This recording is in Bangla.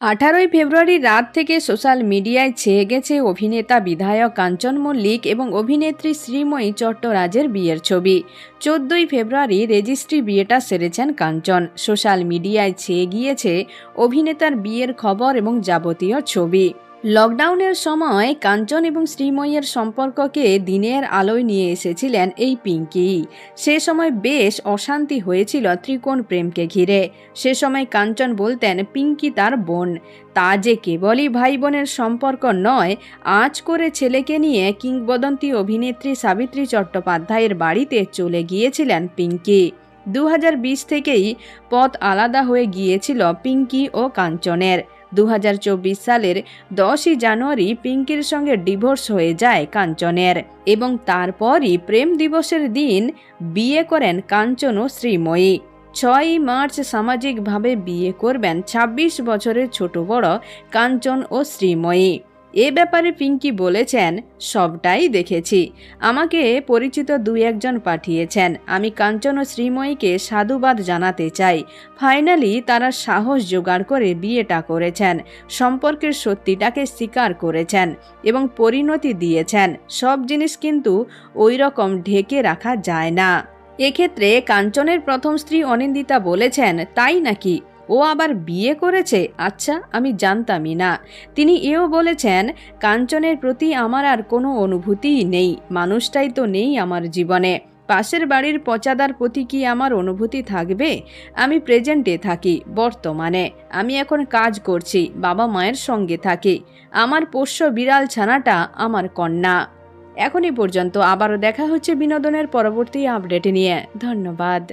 আঠারোই ফেব্রুয়ারি রাত থেকে সোশ্যাল মিডিয়ায় ছেয়ে গেছে অভিনেতা বিধায়ক কাঞ্চন মল্লিক এবং অভিনেত্রী শ্রীময়ী চট্টরাজের বিয়ের ছবি। চোদ্দই ফেব্রুয়ারি রেজিস্ট্রি বিয়েটা সেরেছেন কাঞ্চন। সোশ্যাল মিডিয়ায় ছেয়ে গিয়েছে অভিনেতার বিয়ের খবর এবং যাবতীয় ছবি। লকডাউনের সময় কাঞ্চন এবং শ্রীময়ের সম্পর্ককে দিনের আলোয় নিয়ে এসেছিলেন এই পিঙ্কি। সে সময় বেশ অশান্তি হয়েছিল ত্রিকোণ প্রেমকে ঘিরে। সে সময় কাঞ্চন বলতেন, পিঙ্কি তার বোন। তা যে কেবলই ভাই বোনের সম্পর্ক নয়, আজ করে ছেলেকে নিয়ে কিংবদন্তি অভিনেত্রী সাবিত্রী চট্টোপাধ্যায়ের বাড়িতে চলে গিয়েছিলেন পিঙ্কি। দু হাজার বিশ থেকেই পথ আলাদা হয়ে গিয়েছিল পিঙ্কি ও কাঞ্চনের। দু হাজার চব্বিশ সালের দশই জানুয়ারি পিঙ্কির সঙ্গে ডিভোর্স হয়ে যায় কাঞ্চনের এবং তারপরই প্রেম দিবসের দিন বিয়ে করেন কাঞ্চন ও শ্রীময়ী। ছয়ই মার্চ সামাজিকভাবে বিয়ে করবেন ২৬ বছরের ছোট বড় কাঞ্চন ও শ্রীময়ী। এ ব্যাপারে পিঙ্কি বলেছেন, সবটাই দেখেছি। আমাকে পরিচিত দুই একজন পাঠিয়েছেন। আমি কাঞ্চন ও শ্রীময়ীকে সাধুবাদ জানাতে চাই। ফাইনালি তারা সাহস জোগাড় করে বিয়েটা করেছেন, সম্পর্কের সত্যিটাকে স্বীকার করেছেন এবং পরিণতি দিয়েছেন। সব জিনিস কিন্তু ওই রকম ঢেকে রাখা যায় না। এক্ষেত্রে কাঞ্চনের প্রথম স্ত্রী অনিন্দিতা বলেছেন, তাই নাকি? ও আবার বিয়ে করেছে? আচ্ছা আমি জানতামই না। তিনি এও বলেছেন, কাঞ্চনের প্রতি আমার আর কোনো অনুভূতিই নেই। মানুষটাই তো নেই আমার জীবনে। পাশের বাড়ির পচাদার প্রতি কি আমার অনুভূতি থাকবে? আমি প্রেজেন্টে থাকি, বর্তমানে। আমি এখন কাজ করছি, বাবা মায়ের সঙ্গে থাকি। আমার পোষ্য বিড়াল ছানাটা আমার কন্যা। এখনই পর্যন্ত আবারও দেখা হচ্ছে বিনোদনের পরবর্তী আপডেট নিয়ে। ধন্যবাদ।